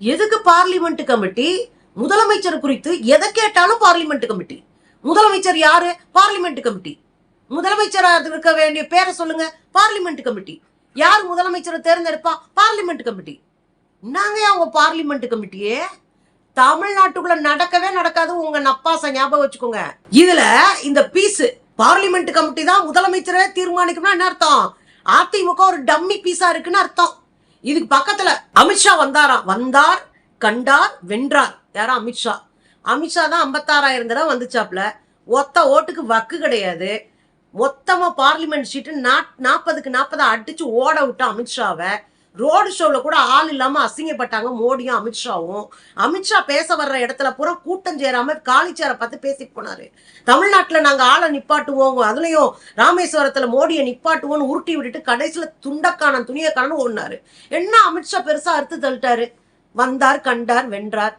எதுக்கு parliament committee? முதலமைச்சர் குறித்து எதை கேட்டாலும் பார்லிமெண்ட் கமிட்டி. முதலமைச்சர் யாரு? Parliament committee. முதலமைச்சராக இருக்க வேண்டிய பேரை சொல்லுங்க. Parliament committee. யார் முதலமைச்சரை தேர்ந்தெடுப்பா? Parliament committee. நாங்க அவங்க பார்லிமெண்ட் கமிட்டியே? தமிழ்நாட்டுக்குள்ள நடக்கவே நடக்காது. உங்க நப்பாச ஞாபகம் வச்சுக்கோங்க. இதுல இந்த பீஸ் பார்லிமெண்ட் கமிட்டி தான் முதலமைச்சரை தீர்மானிக்கணும்னா என்ன அர்த்தம்? அதிமுக ஒரு டம்மி பீஸா இருக்குன்னு அர்த்தம். இதுக்கு பக்கத்துல அமித்ஷா வந்தாராம். வந்தார் கண்டார் வென்றார். யாரா அமித்ஷா அமித்ஷா தான் ஐம்பத்தாறாயிரம் தடவை வந்துச்சாப்ல. ஒத்த ஓட்டுக்கு வக்கு கிடையாது. மொத்தமா பார்லிமெண்ட் சீட்டு நாற்பதுக்கு நாற்பதா அடிச்சு ஓட விட்டா அமித்ஷாவை ரோடு ஷோவில் கூட ஆள் இல்லாமல் அசிங்கப்பட்டாங்க மோடியும் அமித்ஷாவும். அமித்ஷா பேச வர்ற இடத்துல பூரா கூட்டம் சேராமல் காலிச்சாரை பார்த்து பேசிட்டு போனாரு. தமிழ்நாட்டில் நாங்கள் ஆளை நிப்பாட்டுவோம். அதுலேயும் ராமேஸ்வரத்தில் மோடியை நிப்பாட்டுவோம்னு உருட்டி விட்டுட்டு கடைசியில் துண்டக்கானன் துணியக்கானு ஓடினாரு. என்ன அமித்ஷா பெருசாக அறுத்து தள்ளிட்டாரு? வந்தார் கண்டார் வென்றார்.